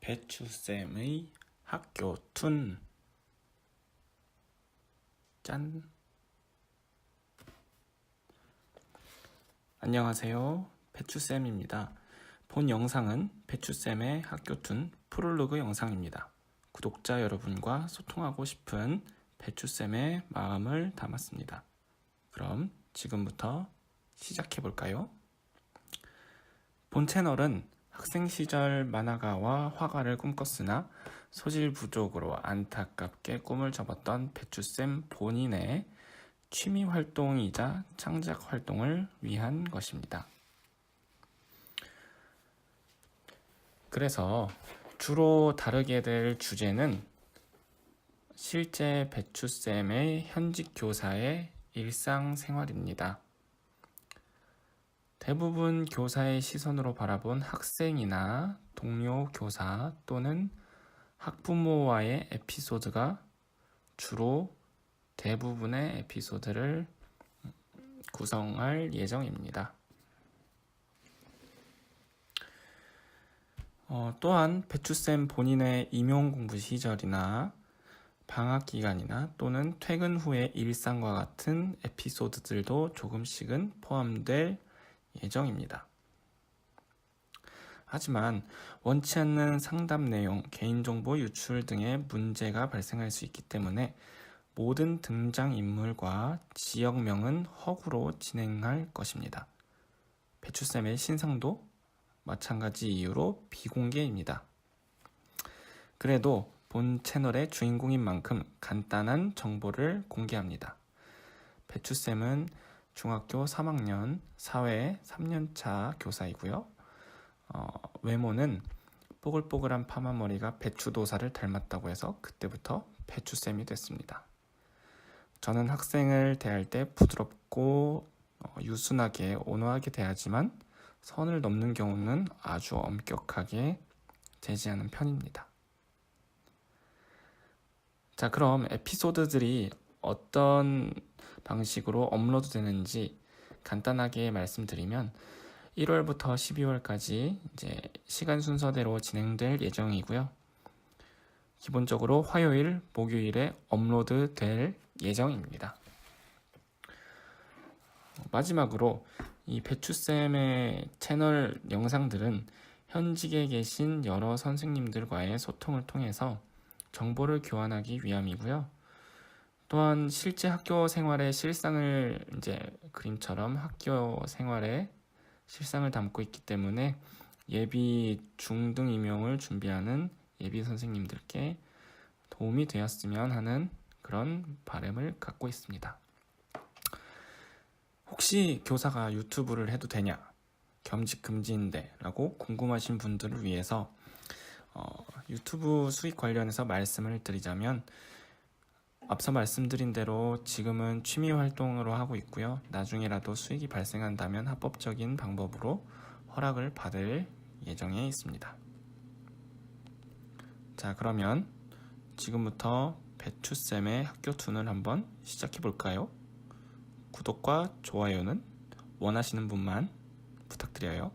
배추쌤의 학교 툰 짠. 안녕하세요. 배추쌤입니다. 본 영상은 배추쌤의 학교 툰 프롤로그 영상입니다. 구독자 여러분과 소통하고 싶은 배추쌤의 마음을 담았습니다. 그럼 지금부터 시작해 볼까요? 본 채널은 학생 시절 만화가와 화가를 꿈꿨으나 소질 부족으로 안타깝게 꿈을 접었던 배추쌤 본인의 취미 활동이자 창작 활동을 위한 것입니다. 그래서 주로 다루게 될 주제는 실제 배추쌤의 현직 교사의 일상생활입니다. 대부분 교사의 시선으로 바라본 학생이나 동료 교사 또는 학부모와의 에피소드가 주로 대부분의 에피소드를 구성할 예정입니다. 어, 또한 배추쌤 본인의 임용 공부 시절이나 방학 기간이나 또는 퇴근 후의 일상과 같은 에피소드들도 조금씩은 포함될 예정입니다. 하지만 원치 않는 상담 내용, 개인정보 유출 등의 문제가 발생할 수 있기 때문에 모든 등장인물과 지역명은 허구로 진행할 것입니다. 배추쌤의 신상도 마찬가지 이유로 비공개입니다. 그래도 본 채널의 주인공인 만큼 간단한 정보를 공개합니다. 배추쌤은 중학교 3학년 사회 3년차 교사이고요. 어, 외모는 뽀글뽀글한 파마머리가 배추도사를 닮았다고 해서 그때부터 배추쌤이 됐습니다. 저는 학생을 대할 때 부드럽고 어, 유순하게 온화하게 대하지만 선을 넘는 경우는 아주 엄격하게 제지하는 편입니다. 자, 그럼 에피소드들이 어떤 방식으로 업로드 되는지 간단하게 말씀드리면 1월부터 12월까지 이제 시간 순서대로 진행될 예정이고요. 기본적으로 화요일, 목요일에 업로드 될 예정입니다. 마지막으로 이 배추쌤의 채널 영상들은 현직에 계신 여러 선생님들과의 소통을 통해서 정보를 교환하기 위함이고요. 또한 실제 학교 생활의 실상을 이제 그림처럼 학교 생활의 실상을 담고 있기 때문에 예비 중등 임용을 준비하는 예비 선생님들께 도움이 되었으면 하는 그런 바람을 갖고 있습니다. 혹시 교사가 유튜브를 해도 되냐? 겸직 금지인데 라고 궁금하신 분들을 위해서 어, 유튜브 수익 관련해서 말씀을 드리자면 앞서 말씀드린 대로 지금은 취미 활동으로 하고 있고요. 나중에라도 수익이 발생한다면 합법적인 방법으로 허락을 받을 예정에 있습니다. 자, 그러면 지금부터 배추쌤의 학교 툰을 한번 시작해 볼까요? 구독과 좋아요는 원하시는 분만 부탁드려요.